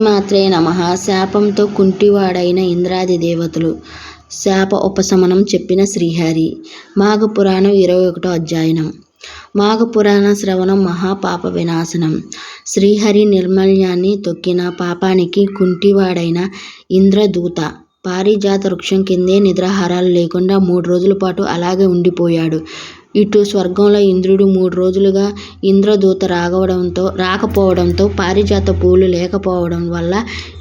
మాత్రే నమ. శాపంతో కుంటివాడైన ఇంద్రాది దేవతలు శాప ఉపశమనం చెప్పిన శ్రీహరి. మాఘపురాణం ఇరవై ఒకటో అధ్యాయనం. మాఘపురాణ శ్రవణం మహాపాప వినాశనం. శ్రీహరి నిర్మల్యాన్ని తొక్కిన పాపానికి కుంటివాడైన ఇంద్రదూత పారిజాత వృక్షం కిందే నిద్రాహారాలు లేకుండా మూడు రోజుల పాటు అలాగే ఉండిపోయాడు. ఇటు స్వర్గంలో ఇంద్రుడు మూడు రోజులుగా ఇంద్రదూత రాగవడంతో రాకపోవడంతో పారిజాత పూలు లేకపోవడం వల్ల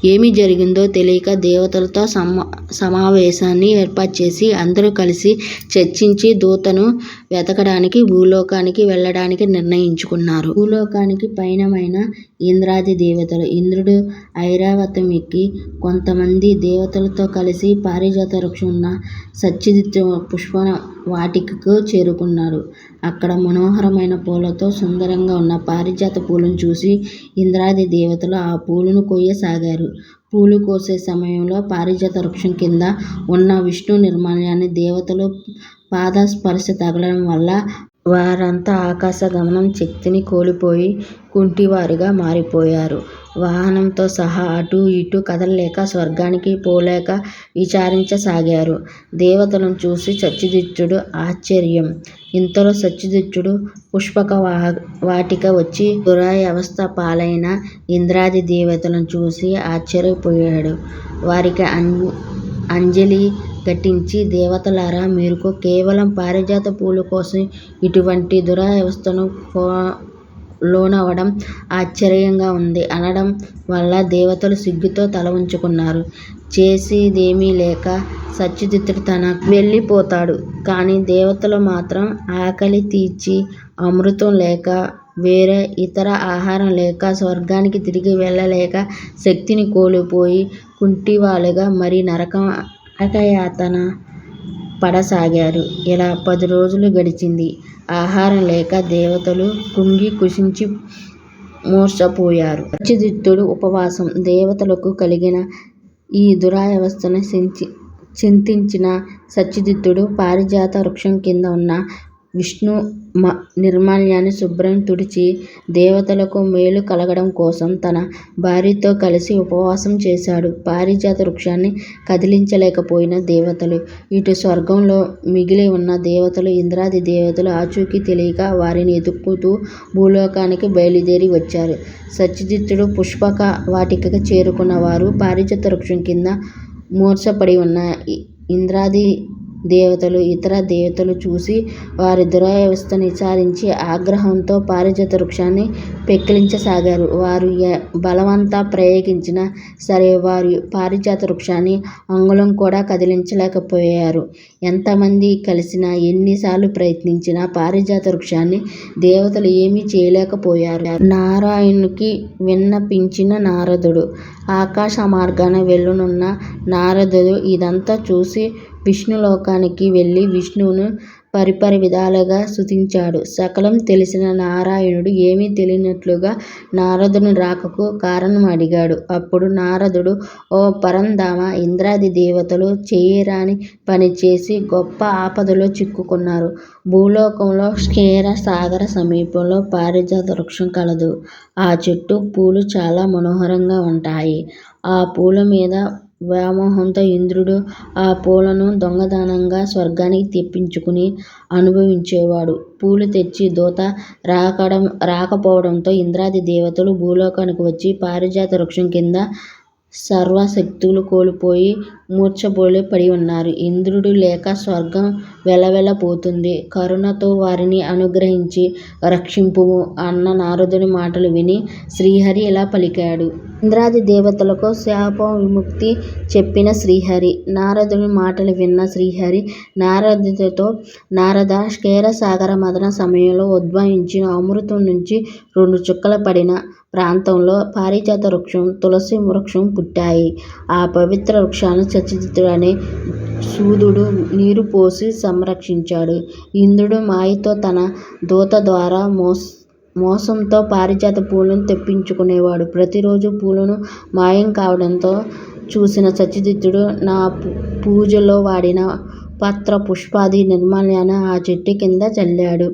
ఏమి జరిగిందో తెలియక దేవతలతో సమా సమావేశాన్ని ఏర్పాటు చేసి అందరూ కలిసి చర్చించి దూతను వెతకడానికి భూలోకానికి వెళ్ళడానికి నిర్ణయించుకున్నారు. భూలోకానికి పైనమైన ఇంద్రాది దేవతలు ఇంద్రుడు ఐరావతం ఎక్కి కొంతమంది దేవతలతో కలిసి పారిజాత వృక్షం ఉన్న సత్యజిత్ పుష్ప వాటికకు చేరుకున్నారు. అక్కడ మనోహరమైన పూలతో సుందరంగా ఉన్న పారిజాత పూలను చూసి ఇంద్రాది దేవతలు ఆ పూలను కొయ్యసాగారు. పూలు కోసే సమయంలో పారిజాత వృక్షం కింద ఉన్న విష్ణు నిర్మాణాన్ని దేవతలు పాద స్పర్శ తగలడం వల్ల వారంతా ఆకాశ గమనం శక్తిని కోల్పోయి కుంటివారుగా మారిపోయారు. వాహనంతో సహా అటూ ఇటూ కదలలేక స్వర్గానికి పోలేక విచారించసాగారు. దేవతలను చూసి సత్యజిత్తుడు ఆశ్చర్యం. ఇంతలో సత్యజిత్తుడు పుష్పక వాహ వాటిక వచ్చి దురవస్థ పాలైన ఇంద్రాది దేవతలను చూసి ఆశ్చర్యపోయాడు. వారికి అం అంజలి ఘటించి దేవతలారా మీరు కేవలం పారిజాత పూల కోసం ఇటువంటి దురవస్థను కో లోనవడం ఆశ్చర్యంగా ఉంది. అనడం వల్ల దేవతలు సిగ్గుతో తల ఉంచుకున్నారు. చేసేదేమీ లేక సత్యజిత్తుడు తన వెళ్ళిపోతాడు. కానీ దేవతలు మాత్రం ఆకలి తీర్చి అమృతం లేక వేరే ఇతర ఆహారం లేక స్వర్గానికి తిరిగి వెళ్ళలేక శక్తిని కోల్పోయి కుంటివాళ్ళుగా మరి నరకం నరకయాతన పడసాగారు. ఇలా పది రోజులు గడిచింది. ఆహారం లేక దేవతలు కుంగి కృశించి మూర్ఛపోయారు. సత్యజిత్తుడు ఉపవాసం. దేవతలకు కలిగిన ఈ దురవస్థను చింతించిన సత్యజిత్తుడు పారిజాత వృక్షం కింద ఉన్న విష్ణు మ నిర్మాల్యాన్ని శుభ్రం తుడిచి దేవతలకు మేలు కలగడం కోసం తన భార్యతో కలిసి ఉపవాసం చేశాడు. పారిజాత వృక్షాన్ని కదిలించలేకపోయిన దేవతలు ఇటు స్వర్గంలో మిగిలి ఉన్న దేవతలు ఇంద్రాది దేవతలు ఆచూకీ తెలియక వారిని వెతుకుతూ భూలోకానికి బయలుదేరి వచ్చారు. సత్యజిత్తుడు పుష్పక వాటికకు చేరుకున్న వారు పారిజాత వృక్షం కింద మూర్ఛపడి ఉన్న ఇంద్రాది దేవతలు ఇతర దేవతలు చూసి వారి దురవస్థను విచారించి ఆగ్రహంతో పారిజాత వృక్షాన్ని పెక్కిలించసాగారు. వారు బలవంతా ప్రయోగించినా సరే వారు పారిజాత వృక్షాన్ని అంగుళం కూడా కదిలించలేకపోయారు. ఎంతమంది కలిసినా ఎన్నిసార్లు ప్రయత్నించినా పారిజాత వృక్షాన్ని దేవతలు ఏమీ చేయలేకపోయారు. నారాయణునికి విన్నపించిన నారదుడు ఆకాశ మార్గాన వెళ్ళనున్న నారదుడు ఇదంతా చూసి విష్ణులోకానికి వెళ్ళి విష్ణువును పరిపరి విధాలుగా స్తుతించాడు సకలం తెలిసిన నారాయణుడు ఏమీ తెలియనట్లుగా నారదుని రాకకు కారణం అడిగాడు. అప్పుడు నారదుడు ఓ పరంధామ ఇంద్రాది దేవతలు చేయరాని పని చేసి గొప్ప ఆపదలో చిక్కుకున్నారు. భూలోకంలో క్షీర సాగర సమీపంలో పారిజాత వృక్షం కలదు. ఆ చెట్టు పూలు చాలా మనోహరంగా ఉంటాయి. ఆ పూల మీద వ్యామోహంతో ఇంద్రుడు ఆ పూలను దొంగతనంగా స్వర్గానికి తెప్పించుకుని అనుభవించేవాడు. పూలు తెచ్చి దూత రాకడం రాకపోవడంతో ఇంద్రాది దేవతలు భూలోకానికి వచ్చి పారిజాత వృక్షం కింద సర్వశక్తులు కోల్పోయి మూర్ఛపోయి పడి ఉన్నారు. ఇంద్రుడు లేక స్వర్గం వెలవెలపోతుంది కరుణతో వారిని అనుగ్రహించి రక్షింపుము అన్న నారదుని మాటలు విని శ్రీహరి ఇలా పలికాడు. ఇంద్రాది దేవతలకు శాప విముక్తి చెప్పిన శ్రీహరి. నారదుని మాటలు విన్న శ్రీహరి నారదుడితో నారద క్షీరసాగర మదన సమయంలో ఉద్భవించిన అమృతం నుంచి రెండు చుక్కలు పడిన ప్రాంతంలో పారిజాత వృక్షం తులసి వృక్షం పుట్టాయి. ఆ పవిత్ర వృక్షాన్ని సత్యజిత్తుడు సూదుడు నీరు పోసి సంరక్షించాడు. ఇంద్రుడు మాయతో తన దూత ద్వారా మోస్ మోసంతో పారిజాత పూలను తెప్పించుకునేవాడు ప్రతిరోజు పూలను మాయం కావడంతో చూసిన సత్యజిత్తుడు నా పూజలో వాడిన పత్ర పుష్పాది నిర్మాల్యాన్ని ఆ చెట్టు కింద చల్లాడు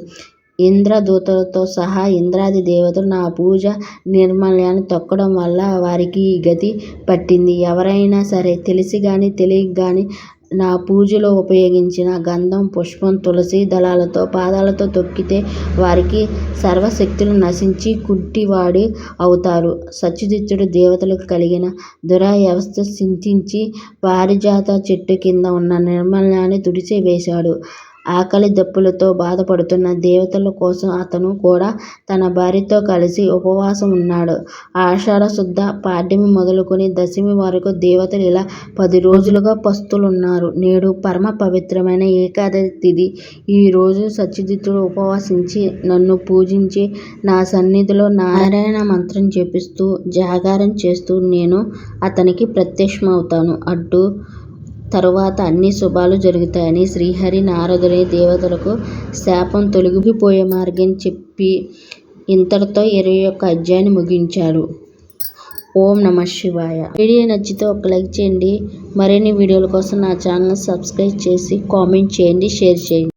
ఇంద్రదూతలతో సహా ఇంద్రాది దేవతలు నా పూజ నిర్మాల్యాన్ని తొక్కడం వల్ల వారికి ఈ గతి పట్టింది. ఎవరైనా సరే తెలిసి కానీ తెలియక కానీ నా పూజలో ఉపయోగించిన గంధం, పుష్పం, తులసి దళాలతో పాదాలతో తొక్కితే వారికి సర్వశక్తులు నశించి కుట్టివాడి అవుతారు. సంచితుడు దేవతలకు కలిగిన దురావస్థ చింతించి పారిజాత చెట్టు కింద ఉన్న నిర్మలాన్ని తుడిచి వేశాడు. ఆకలి దప్పులతో బాధపడుతున్న దేవతల కోసం అతను కూడా తన భార్యతో కలిసి ఉపవాసం ఉన్నాడు. ఆషాఢ శుద్ధ పాడ్యమి మొదలుకుని దశమి వరకు దేవతలు ఇలా పది రోజులుగా పస్తులున్నారు. నేడు పరమ పవిత్రమైన ఏకాదశి తిథి. ఈ రోజు సంచితుడు ఉపవసించి నన్ను పూజించి నా సన్నిధిలో నారాయణ మంత్రం జపిస్తూ జాగారం చేస్తూ నేను అతనికి ప్రత్యక్షమవుతాను అంటూ తరువాత అన్ని శుభాలు జరుగుతాయని శ్రీహరి నారదుని దేవతలకు శాపం తొలగిపోయే మార్గం చెప్పి ఇంతటితో ఇరవై ఒక్క అధ్యాయాన్ని ముగించాడు. ఓం నమఃశివాయ. వీడియో నచ్చితే ఒక లైక్ చేయండి. మరిన్ని వీడియోల కోసం నా ఛానల్ సబ్స్క్రైబ్ చేసి కామెంట్ చేయండి. షేర్ చేయండి.